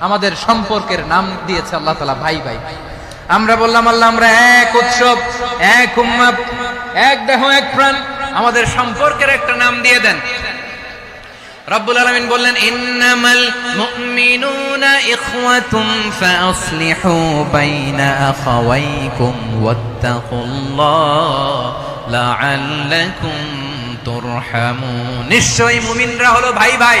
আমাদের সম্পর্কের নাম দিয়েছে আল্লাহ তালা ভাই ভাই। আমরা বললাম, আল্লাহ, আমরা এক উৎসব, এক উম্মত, এক দেহ, এক প্রাণ, আমাদের সম্পর্কের একটা নাম দিয়ে দেন। আলামিন বললেন বাইনা নিশ্চয়ই মুমিনরা হলো ভাই ভাই।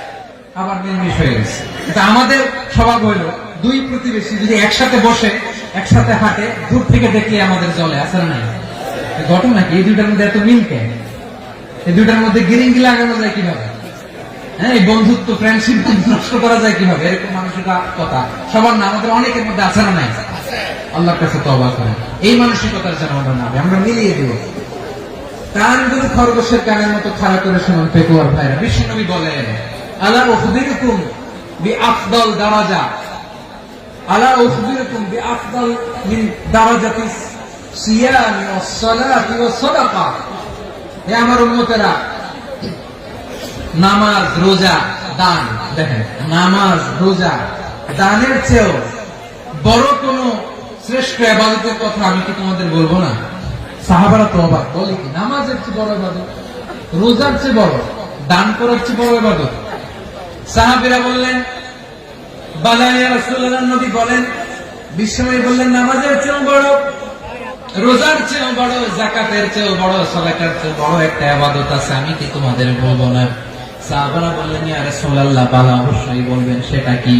আবার মিলমিশ হয়ে গেছে। এটা আমাদের স্বভাব হইল, দুই প্রতিবেশী যদি একসাথে বসে, একসাথে হাঁটে, দূর থেকে দেখলে আমাদের জলে আসলে নাই? ঘটনা কি? এই দুইটার মধ্যে এত মিল কেন এই দুইটার মধ্যে গিরিঙ্গি লাগানো যায় কীভাবে? হ্যাঁ এই বন্ধুত্ব ফ্রেন্ডশিপ নষ্ট করা যায় কীভাবে? এরকম মানসিকতা কথা। সবার না, আমাদের অনেকের মধ্যে আছে না নাই? আল্লাহর কাছে তবা করেন। এই মানসিকতার যেন আমরা না আমরা মিলিয়ে দিব। কানগুলো খরগোশের কানের মতো খাড়া করে শুনুন পেকুয়ার ভাইরা। বিশ্বনবী বলেন আলা উখবিরুকুম বি আফদল দারাজা। আলা বি মিন দারাজাতি সিয়াম ওয়াস সালাতি ওয়াস সাদাকা। হে আমার উম্মতেরা, নামাজ, রোজা, দান, দেখেন, নামাজ, রোজা, দানের চেয়েও বড় কোন শ্রেষ্ঠ আবাদতের কথা আমি কি তোমাদের বলব না? সাহাবারা তো অবাক, বলে কি, নামাজের চেয়ে বড় ইবাদত, রোজার চেয়ে বড়, দান করার চেয়ে বড় ইবাদত? সাহাবীরা বললেন বালাইয়া রাসূলুল্লাহ, নবী বলেন, বিশ্বনবী বললেন, নামাজের চেয়েও বড়, রোজার চেয়েও বড় জাকাতের চেয়েও বড় সলাকার চেয়েও বড় একটা আবাদত আছে, আমি কি তোমাদের বলব না? সাহাবারা বললেন, ইয়া বালা অবশ্যই বলবেন, সেটা কি?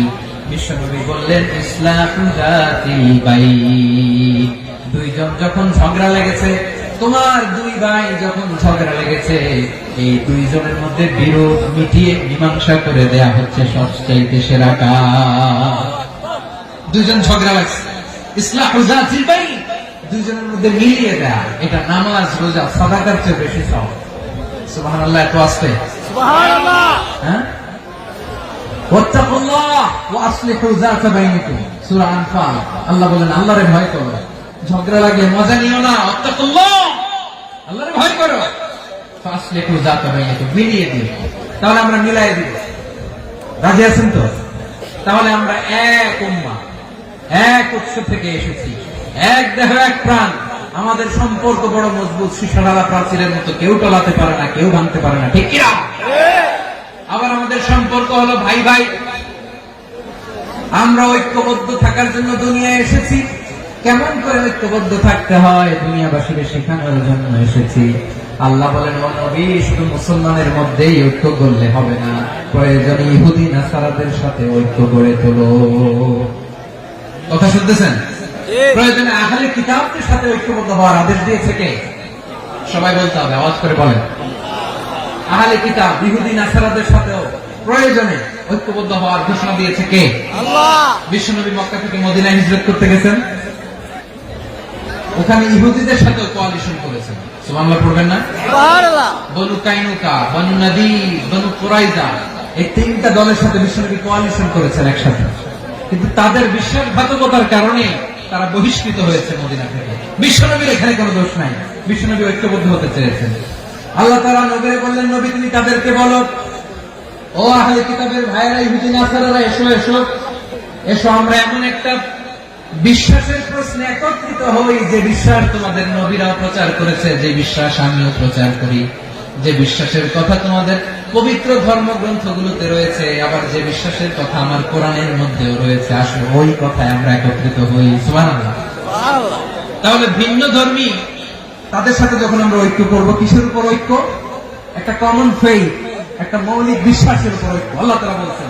বিশ্বনবী বললেন ইসলাম জাতিল বাই দুইজন যখন ঝগড়া লেগেছে তোমার দুই ভাই যখন ঝগড়া লেগেছে এই দুইজনের মধ্যে বিরোধ মিটিয়ে মীমাংসা করে দেয়া হচ্ছে সবচাইতে সেরা কাজ। দুইজন ঝগড়া লাগছে। ইসলাম দুইজনের মধ্যে মিলিয়ে দেয়া। এটা নামাজ রোজা সাদাকার চেয়ে বেশি সব সুবাহান আল্লাহ এত আসতে। হ্যাঁ? সূরা আনফাল। আল্লাহ বলেন আল্লাহরে ভয় করো। ঝগড়া লাগে মজা নিও না। ওয়াত্তাকুল্লাহ। ভয় করো। যাতা বাইনিকুম মিলিয়ে দিও। তাহলে আমরা মিলাই দিব। রাজি আছেন তো? তাহলে আমরা এক উম্মা, এক উৎস থেকে এসেছি। এক দেহ, এক প্রাণ। আমাদের সম্পর্ক বড় মজবুত শিশাডালা প্রাচীরের মতো। কেউ টলাতে পারে না, কেউ ভাঙতে পারে না, ঠিক কিনা? আবার আমাদের সম্পর্ক হলো ভাই ভাই আমরা ঐক্যবদ্ধ থাকার জন্য দুনিয়ায় এসেছি। কেমন করে ঐক্যবদ্ধ থাকতে হয়? দুনিয়াবাসীকে শেখানোর জন্য এসেছি। আল্লাহ বলেন ও নবী শুধু মুসলমানের মধ্যেই ঐক্য করলে হবে না। প্রয়োজনে ইহুদি নাসারাদের সাথে ঐক্য গড়ে তোলো। কথা শুনতেছেন? প্রয়োজনে আহলে কিতাবদের সাথে ঐক্যবদ্ধ হওয়ার আদেশ দিয়েছে কে? সবাই বলতে হবে আওয়াজ করে বলেন। আহলে কিতাব ইহুদি নাসারাদের সাথেও প্রয়োজনে ঐক্যবদ্ধ হওয়ার ঘোষণা দিয়েছে কে? আল্লাহ। বিশ্বনবী মক্কা থেকে মদিনায় হিজরত করতে গেছেন। ওখানে ইহুদিদের সাথেও কোয়ালিশন করেছেন সুবহানাল্লাহ পড়বেন না? সুবহানাল্লাহ। বনু কাইনুকা বনু নদী বনু কুরাইজা এই তিনটা দলের সাথে বিশ্বনবী কোয়ালিশন করেছেন একসাথে। কিন্তু তাদের বিশ্বাসঘাতকতার কারণে তারা বহিষ্কৃত হয়েছে মদিনা থেকে। বিশ্বনবীর এখানে কোনো দোষ নাই। বিশ্বনবী ঐক্যবদ্ধ হতে চেয়েছেন। আল্লাহ তারা নবীরে বললেন নবী তুমি তাদেরকে বলো ও আহলে কিতাবের ভাইয়েরা ইহুদি নাসারারা এসো এসো। এসো আমরা এমন একটা বিশ্বাসের প্রশ্নে একত্রিত হই যে বিশ্বাস তোমাদের নবীরা প্রচার করেছে, যে বিশ্বাস আমিও প্রচার করি। যে বিশ্বাসের কথা তোমাদের পবিত্র ধর্মগ্রন্থগুলোতে রয়েছে, আবার যে বিশ্বাসের কথা আমার কোরআনের মধ্যেও রয়েছে, আসলে ওই কথায় আমরা একত্রিত হই। তাহলে ভিন্ন ধর্মী, তাদের সাথে যখন আমরা ঐক্য করব, কিসের উপর ঐক্য? একটা কমন ফেইথ একটা মৌলিক বিশ্বাসের উপর ঐক্য। আল্লাহ তারা বলছেন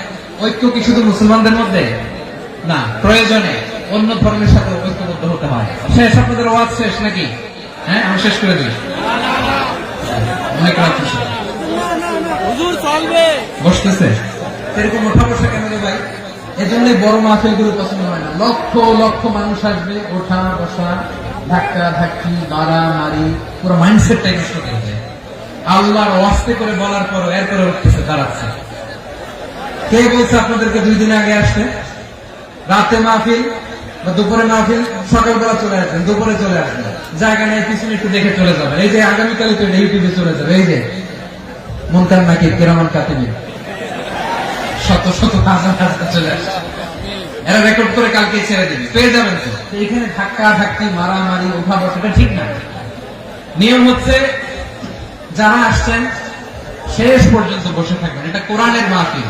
ঐক্য কি শুধু মুসলমানদের মধ্যে? না প্রয়োজনে অন্য ধর্মের সাথে ঐক্যবদ্ধ হতে হয়। শেষ আপনাদের ওয়াজ শেষ নাকি? হ্যাঁ আমি শেষ করে দিই। অনেক রাত বসতেছে। এরকম ওঠা বসা কেন ভাই? এজন্য বড় মাহফিলগুলো পছন্দ হয় না। লক্ষ লক্ষ মানুষ আসবে ওঠা বসা ধাক্কা ধাক্কি মারা মারি পুরো মাইন্ডসেটটাই নষ্ট আল্লাহর ওয়াস্তে করে বলার পর এরপরে উঠতেছে দাঁড়াচ্ছে। কে বলছে আপনাদেরকে দুই দিন আগে আসতে? রাতে মাহফিল বা দুপুরে মাহফিল? সকালবেলা চলে আসবেন, দুপুরে চলে আসবেন। জায়গা নেই, পিছনে একটু দেখে চলে যাবেন। এই যে আগামীকালে তো ইউটিউবে চলে যাবে। এই যে মন্তার নাকি কেরামান কাতিবি শত শত হাজার হাজার চলে আসছে। এরা রেকর্ড করে কালকে ছেড়ে দিবে। পেয়ে যাবেন তো। এখানে ধাক্কা ধাক্কি, মারামারি উঠা বসাটা ঠিক না। নিয়ম হচ্ছে, যারা আসছেন, শেষ পর্যন্ত বসে থাকবেন। এটা কোরআনের মাহফিল।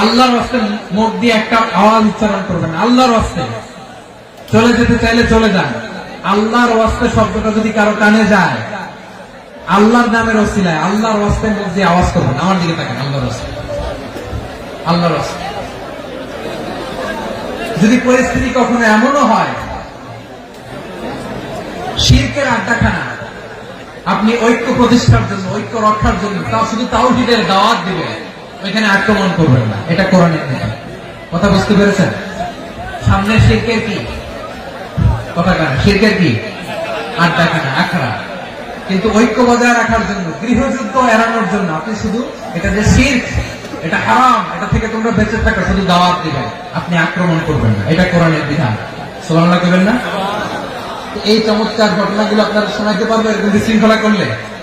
আল্লাহর রাস্তে মুখ দিয়ে একটা আওয়াজ উচ্চারণ করবেন। আল্লাহর রাস্তে চলে যেতে চাইলে চলে যান। আল্লাহর ওয়াস্তে শব্দটা যদি কারও কানে যায়, আল্লাহর নামের ওসিলায় আল্লাহর ওয়াস্তে মুখ দিয়ে আওয়াজ করবেন। আমার দিকে তাকান, আল্লাহর ওয়াস্তে আল্লাহর ওয়াস্তে যদি পরিস্থিতি কখনো এমনও হয় শিল্পের আড্ডাখানা, আপনি ঐক্য প্রতিষ্ঠার জন্য, ঐক্য রক্ষার জন্য তাও শুধু তাও দাওয়াত দিবে ওইখানে আক্রমণ করবেন না। এটা কোরআনের নীতি কথা বুঝতে পেরেছেন? সামনে শিরকের কি? কথা কেন শিরকের কি? আড্ডাখানা, আখড়া। কিন্তু ঐক্য বজায় রাখার জন্য, গৃহযুদ্ধ এড়ানোর জন্য আপনি শুধু এটা যে শির্ক, এটা হারাম, এটা থেকে তোমরা বেঁচে থাকো, শুধু দাওয়াত দিবেন। আপনি আক্রমণ করবেন না। এটা কোরআনের বিধান। সোলানা করবেন না? এই চমৎকার ঘটনাগুলো আপনারা শোনাতে পারবে এরকম বিশৃঙ্খলা করলে।